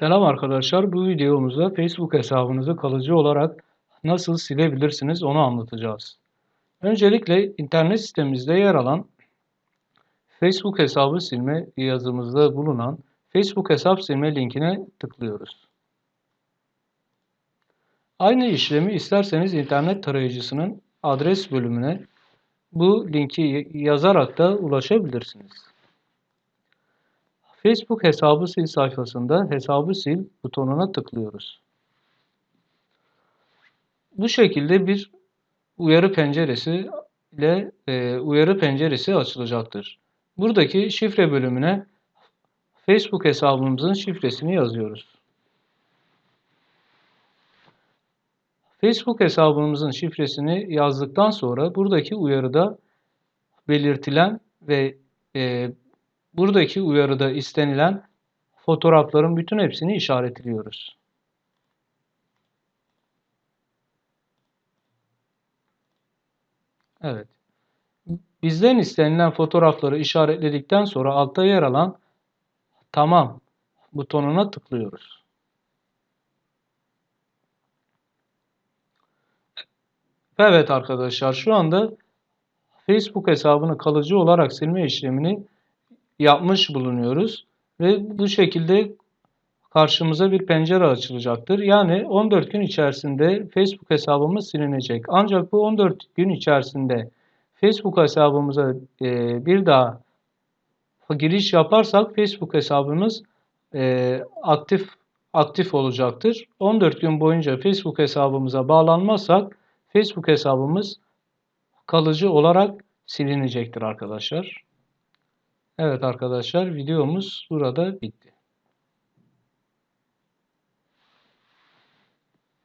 Selam arkadaşlar. Bu videomuzda Facebook hesabınızı kalıcı olarak nasıl silebilirsiniz onu anlatacağız. Öncelikle internet sitemizde yer alan Facebook hesabı silme yazımızda bulunan Facebook hesap silme linkine tıklıyoruz. Aynı işlemi isterseniz internet tarayıcısının adres bölümüne bu linki yazarak da ulaşabilirsiniz. Facebook hesabı sil sayfasında hesabı sil butonuna tıklıyoruz. Bu şekilde bir uyarı penceresi ile e, uyarı penceresi açılacaktır. Buradaki şifre bölümüne Facebook hesabımızın şifresini yazıyoruz. Facebook hesabımızın şifresini yazdıktan sonra buradaki uyarıda belirtilen ve e, buradaki uyarıda istenilen fotoğrafların bütün hepsini işaretliyoruz. Evet. Bizden istenilen fotoğrafları işaretledikten sonra altta yer alan tamam butonuna tıklıyoruz. Evet arkadaşlar şu anda Facebook hesabını kalıcı olarak silme işlemini yapmış bulunuyoruz. Ve bu şekilde karşımıza bir pencere açılacaktır. Yani 14 gün içerisinde Facebook hesabımız silinecek. Ancak bu 14 gün içerisinde Facebook hesabımıza e, bir daha giriş yaparsak Facebook hesabımız e, aktif aktif olacaktır. 14 gün boyunca Facebook hesabımıza bağlanmazsak Facebook hesabımız kalıcı olarak silinecektir arkadaşlar. Evet arkadaşlar videomuz burada bitti.